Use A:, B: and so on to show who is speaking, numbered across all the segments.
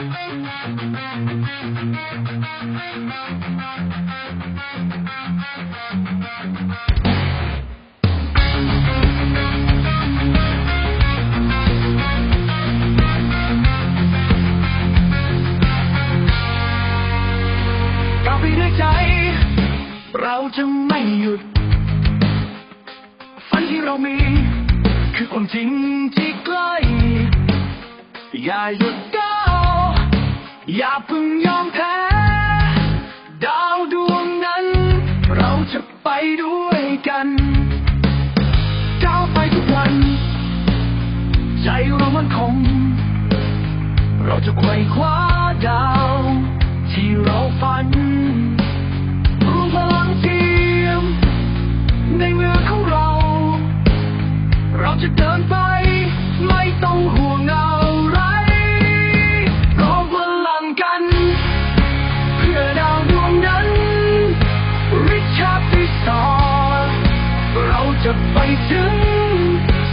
A: ก้าวไปด้วยใจ เราจะไม่หยุด ฝันที่เรามี คือความจริงที่ใกล้ อย่าหยุดก้าว อย่าเพิ่งยอมแพ้ ดาวดวงนั้น เราจะไปด้วยกันก้าวไปทุกวัน ใจเรามันคง เราจะไขว่คว้าดาว ที่เราฝัน ถึง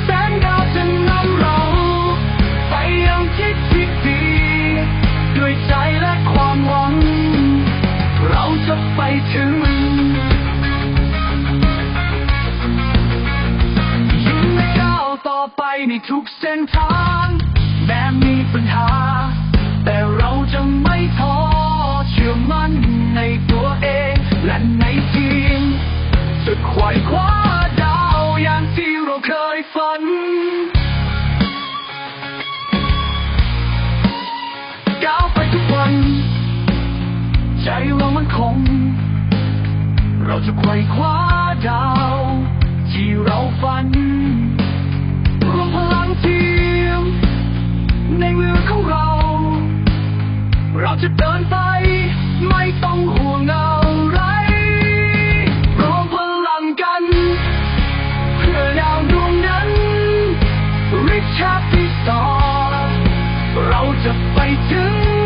A: แสงดาวจะนำเรา ไปยังทิศที่ดี ด้วยใจและความหวัง เราจะไปถึงยิ่งก้าวต่อไปในทุกเส้นทางแม้มี เคยฝัน ก้าวไปทุกวัน ใจเรามันคง เราจะไขว่คว้าดาว ที่เราฝัน รวมพลังทีม ในมือของเรา เราจะเดินไป 白天